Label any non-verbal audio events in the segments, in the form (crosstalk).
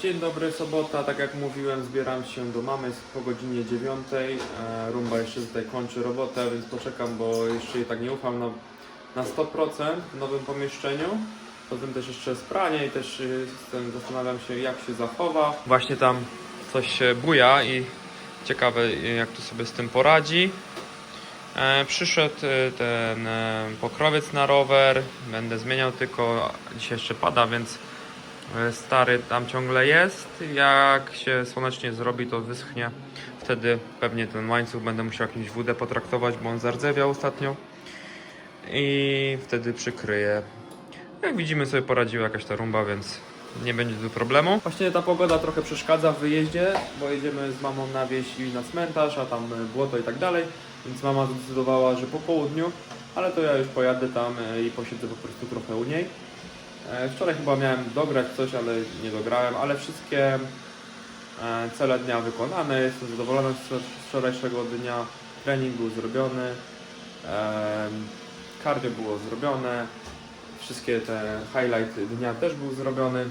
Dzień dobry, sobota. Tak jak mówiłem, zbieram się do mamy po godzinie 9. E, Rumba jeszcze tutaj kończy robotę, więc poczekam, bo jeszcze jej tak nie ufam na, na 100% w nowym pomieszczeniu. Poza tym też jeszcze spranie i też y, jestem, zastanawiam się jak się zachowa. Właśnie tam coś się buja i ciekawe jak tu sobie z tym poradzi. E, przyszedł y, ten e, pokrowiec na rower, będę zmieniał tylko, dzisiaj jeszcze pada, więc E, Stary tam ciągle jest. Jak się słonecznie zrobi, to wyschnie. Wtedy pewnie ten łańcuch będę musiał jakimś WD potraktować, bo on zardzewiał ostatnio. I wtedy przykryję. Jak widzimy, sobie poradziła jakaś ta rumba, więc nie będzie tu problemu. Właśnie ta pogoda trochę przeszkadza w wyjeździe, bo jedziemy z mamą na wieś i na cmentarz, a tam e, błoto i tak dalej. Więc mama zdecydowała, że po południu, ale to ja już pojadę tam e, i posiedzę po prostu trochę u niej. E, Wczoraj chyba miałem dograć coś, ale nie dograłem, ale wszystkie e, cele dnia wykonane. Jestem zadowolony z wczor- z wczorajszego dnia. Trening był zrobiony, e, cardio było zrobione, wszystkie te highlight dnia też był zrobiony.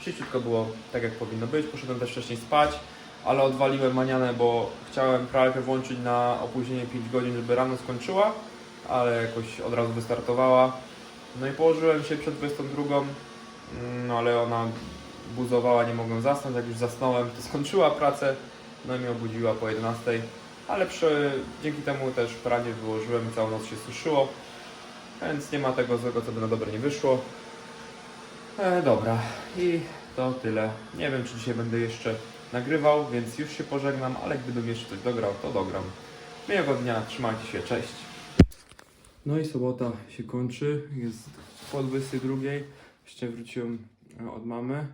Szybciutko było tak jak powinno być. Poszedłem też wcześniej spać, ale odwaliłem manianę, bo chciałem pralkę włączyć na opóźnienie 5 godzin, żeby rano skończyła, ale jakoś od razu wystartowała. No i położyłem się przed 22, mm, no ale ona buzowała, nie mogłem zasnąć. Jak już zasnąłem, to skończyła pracę, no i mnie obudziła po 11. Ale przy, dzięki temu też pranie wyłożyłem całą noc się suszyło, więc nie ma tego złego, co by na dobre nie wyszło. E, dobra, i to tyle. Nie wiem, czy dzisiaj będę jeszcze nagrywał, więc już się pożegnam, ale gdybym jeszcze coś dograł, to dogram. Miłego dnia, trzymajcie się, cześć. No i sobota się kończy, jest po 22. Jeszcze wróciłem e, od mamy.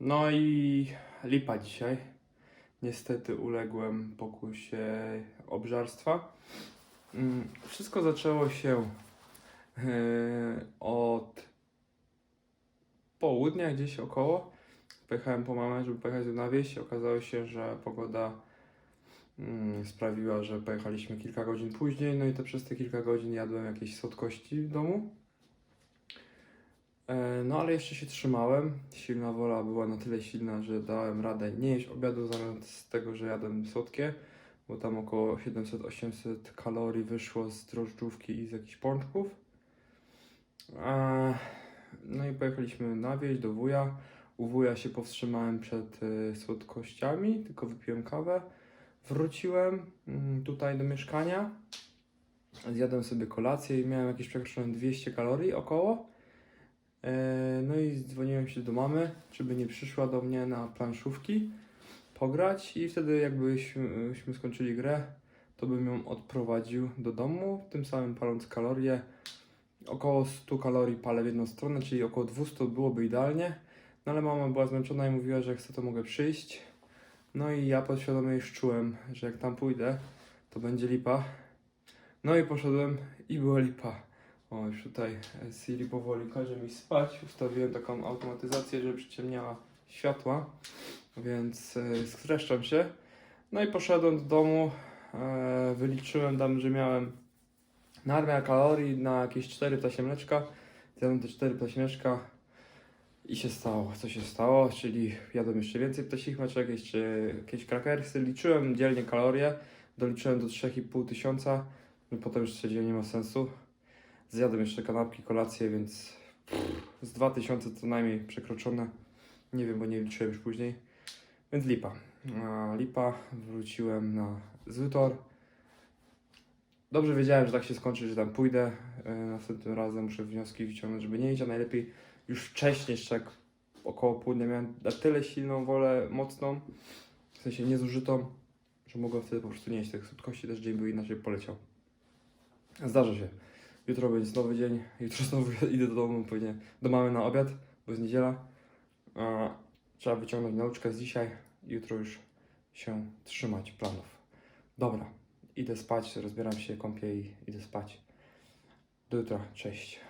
No i lipa dzisiaj. Niestety uległem pokusie obżarstwa. Mm, Wszystko zaczęło się e, od południa gdzieś około. Pojechałem po mamę, żeby pojechać na wieś. Okazało się, że pogoda sprawiła, że pojechaliśmy kilka godzin później, no i to przez te kilka godzin jadłem jakieś słodkości w domu. E, No ale jeszcze się trzymałem. Silna wola była na tyle silna, że dałem radę nie jeść obiadu zamiast tego, że jadłem słodkie, bo tam około 700-800 kalorii wyszło z drożdżówki i z jakichś pączków. E, No i pojechaliśmy na wieś do wuja. U wuja się powstrzymałem przed e, słodkościami, tylko wypiłem kawę. Wróciłem mm, tutaj do mieszkania, zjadłem sobie kolację i miałem jakieś przekroczone 200 kalorii około. E, No i dzwoniłem się do mamy, żeby nie przyszła do mnie na planszówki pograć i wtedy jakbyśmy byśmy skończyli grę, to bym ją odprowadził do domu, tym samym paląc kalorie. Około 100 kalorii palę w jedną stronę, czyli około 200 byłoby idealnie. No ale mama była zmęczona i mówiła, że jak chcę to mogę przyjść. No i ja podświadomie już czułem, że jak tam pójdę, to będzie lipa. No i poszedłem i była lipa. O, już tutaj Siri powoli każe mi spać. Ustawiłem taką automatyzację, żeby przyciemniała światła, więc e, skreszczam się. No i poszedłem do domu, e, wyliczyłem tam, że miałem nadmiar kalorii na jakieś 4 ptasie mleczka. Zjadłem te 4 ptasie mleczka i się stało. Co się stało? Czyli jadłem jeszcze więcej ptasich mleczek, jeszcze jakieś krakersy. Liczyłem dzielnie kalorie, doliczyłem do 3,5 tysiąca. No potem już stwierdziłem, nie ma sensu. Zjadłem jeszcze kanapki, kolację, więc z 2000 co najmniej przekroczone. Nie wiem, bo nie liczyłem już później. Więc lipa. A lipa, wróciłem na zły tor. Dobrze wiedziałem, że tak się skończy, że tam pójdę. E, Następnym razem muszę wnioski wyciągnąć, żeby nie iść, a najlepiej już wcześniej, jeszcze jak około południa miałem na tyle silną wolę, mocną, w sensie niezużytą, że mogłem wtedy po prostu nie jeść tych słodkości, też dzień by inaczej poleciał. Zdarza się. Jutro będzie znowu dzień, (laughs) jutro znowu idę do domu, pewnie do mamy na obiad, bo jest niedziela. A, trzeba wyciągnąć nauczkę z dzisiaj, jutro już się trzymać planów. Dobra, idę spać, rozbieram się, kąpię i idę spać. Do jutra, cześć.